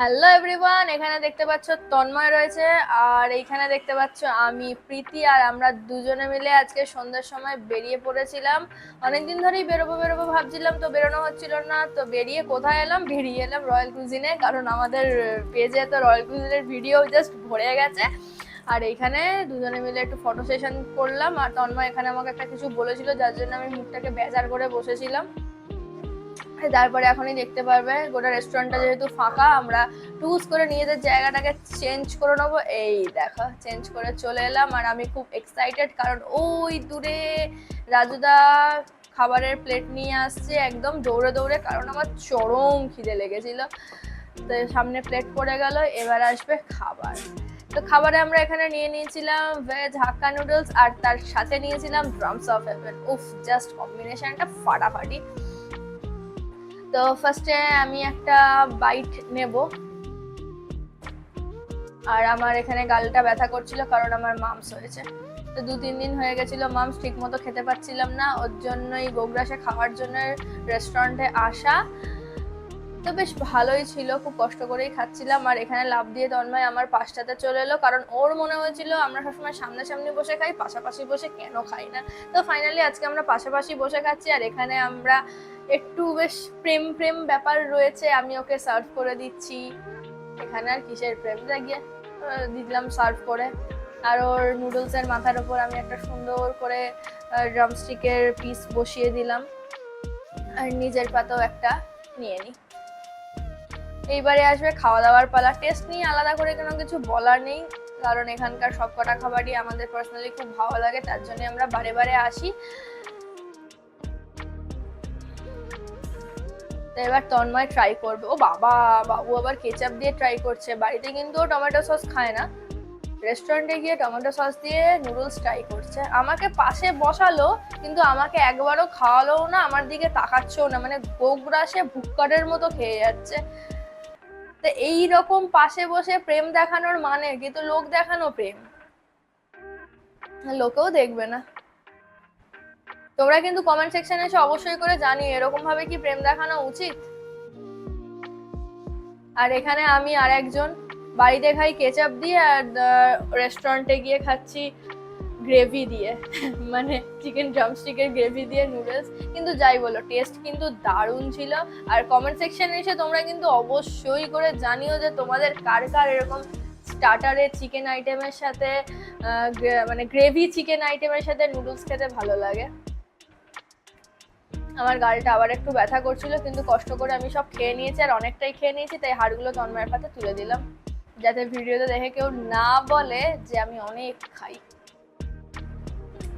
Hello everyone এখানে দেখতে পাচ্ছ তন্ময় রয়েছে, আর এইখানে দেখতে পাচ্ছ আমি, প্রীতি, আর আমরা দুজনে মিলে আজকে সন্ধ্যার সময় বেরিয়ে পড়েছিলাম। অনেকদিন ধরেই বেরোবো বেরোবো ভাবছিলাম, তো বেরোনো হচ্ছিল না, তো বেরিয়ে কোথায় এলাম? বেরিয়ে এলাম রয়্যাল কুজিনে কারণ আমাদের পেজে তো রয়্যাল কুজিনের ভিডিও জাস্ট ভরে গেছে। আর এইখানে দুজনে মিলে একটু ফটো সেশন করলাম, আর তন্ময় এখানে আমাকে একটা কিছু বলেছিল, যার জন্য আমি মুখটাকে বেজার করে বসেছিলাম। তারপরে এখনই দেখতে পারবে, গোটা রেস্টুরেন্টটা যেহেতু ফাঁকা, আমরা টুস করে নিজেদের জায়গাটাকে চেঞ্জ করে নেব। এই দেখো চেঞ্জ করে চলে এলাম আর আমি খুব এক্সাইটেড কারণ ওই দূরে রাজুদা খাবারের প্লেট নিয়ে আসছে একদম দৌড়ে দৌড়ে কারণ আমার চরম খিদে লেগেছিল। তো সামনে প্লেট পড়ে গেল, এবার আসবে খাবার। তো খাবারে আমরা এখানে নিয়ে নিয়েছিলাম ভেজ হাক্কা নুডলস আর তার সাথে নিয়েছিলাম ড্রামস অফ হেভেন উফ জাস্ট কম্বিনেশনটা ফাটাফাটি। তো ফার্স্টে আমি একটা বাইট নেব। আর আমার এখানে গালটা ব্যথা করছিল কারণ আমার মামস হয়েছে। তো দু তিন দিন হয়ে গেছিল মামস ঠিক মতো খেতে পারছিলাম না। ওর জন্যই গোগ্রাসে খাওয়ার জন্য রেস্টুরেন্টে আসা। তো বেশ ভালোই ছিল, খুব কষ্ট করেই খাচ্ছিলাম। আর এখানে লাভ দিয়ে তন্ময় আমার পাশটাতে চলে এলো, কারণ ওর মনে হয়েছিল আমরা সবসময় সামনাসামনি বসে খাই, পাশাপাশি বসে কেন খাই না? তো ফাইনালি আজকে আমরা পাশাপাশি বসে খাচ্ছি, আর এখানে আমরা একটু বেশ প্রেম প্রেম ব্যাপার রয়েছে, আমি ওকে সার্ভ করে দিচ্ছি। এখানে আর কিসের প্রেম? দেখিয়ে দিলাম সার্ভ করে। আর ওর নুডলসের মাথার ওপর আমি একটা সুন্দর করে ড্রামস্টিকের পিস বসিয়ে দিলাম। আর নিজের পাতাও একটা নিয়ে নিই এইবারে আসবে খাওয়া দাওয়ার পালা। টেস্ট নিয়ে আলাদা করে কোনো কিছু বলার নেই, কারণ এখানকার সব কটা খাবারই আমাদের পার্সোনালি খুব ভালো লাগে, তার জন্য আমরা বারে বারে আসি। এবার তন্ময় ট্রাই করবে। ও বাবা, বাবু আবার কেচাপ দিয়ে ট্রাই করছে। বাড়িতে কিন্তু টমেটো সস খায় না। রেস্টুরেন্টে গিয়ে টমেটো সস দিয়ে নুডলস ট্রাই করছে। আমাকে পাশে বসালো, কিন্তু আমাকে একবারও খাওয়ালো না, আমার দিকে তাকাচ্ছেও না। মানে গোগ্রাসে ভুক্কারের মতো খেয়ে যাচ্ছে। তো এই রকম পাশে বসে প্রেম দেখানোর মানে কিন্তু লোক দেখানো প্রেম। লোকেও দেখবে না। তোমরা কিন্তু কমেন্ট সেকশনে এসে অবশ্যই করে জানিও, এরকম ভাবে কি প্রেম দেখানো উচিত? আর এখানে আমি আর একজন বাড়িতে খাই কেচাপ দিয়ে আর রেস্টুরেন্টে গিয়ে খাচ্ছি গ্রেভি দিয়ে মানে চিকেন ড্রামস্টিকের গ্রেভি দিয়ে নুডলস কিন্তু যাই বলো টেস্ট কিন্তু দারুণ ছিল। আর কমেন্ট সেকশানে এসে তোমরা কিন্তু অবশ্যই করে জানিও যে তোমাদের কার কার এরকম স্টার্টারে চিকেন আইটেমের সাথে মানে গ্রেভি চিকেন আইটেমের সাথে নুডলস খেতে ভালো লাগে। আমার গালটা আবার একটু ব্যথা করছিল, কিন্তু কষ্ট করে আমি সব খেয়ে নিয়েছি আর অনেকটাই খেয়ে নিয়েছি, তাই হাড়গুলো তন্ময়ের পাতে তুলে দিলাম। যাতে ভিডিওতে দেখে কেউ না বলে যে আমি অনেক খাই।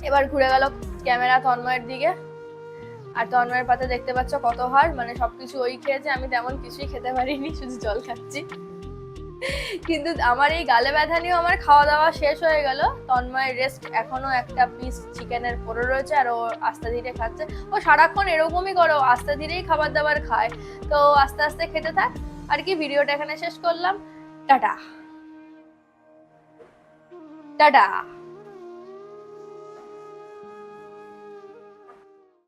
এবার ঘুরে গেল ক্যামেরা তন্ময়ের দিকে। আর তন্ময়ের পাতে দেখতে পাচ্ছ কত হার মানে সবকিছু ওই খেয়েছে, আমি তেমন কিছুই খেতে পারিনি, শুধু জল খাচ্ছি। কিন্তু আমার এই গালে ব্যথা নিয়েও আমার খাওয়া দাওয়া শেষ হয়ে গেল। তন্ময় রেস্ট এখনও একটা পিস চিকেনের পরে রয়েছে, আর ও আস্তে ধীরে খাচ্ছে। ও সারাক্ষণ এরকমই করে আস্তে ধীরেই খাবার দাবার খায়। তো আস্তে আস্তে খেতে থাক। আর কি, ভিডিওটা এখানে শেষ করলাম। টাটা। টাটা।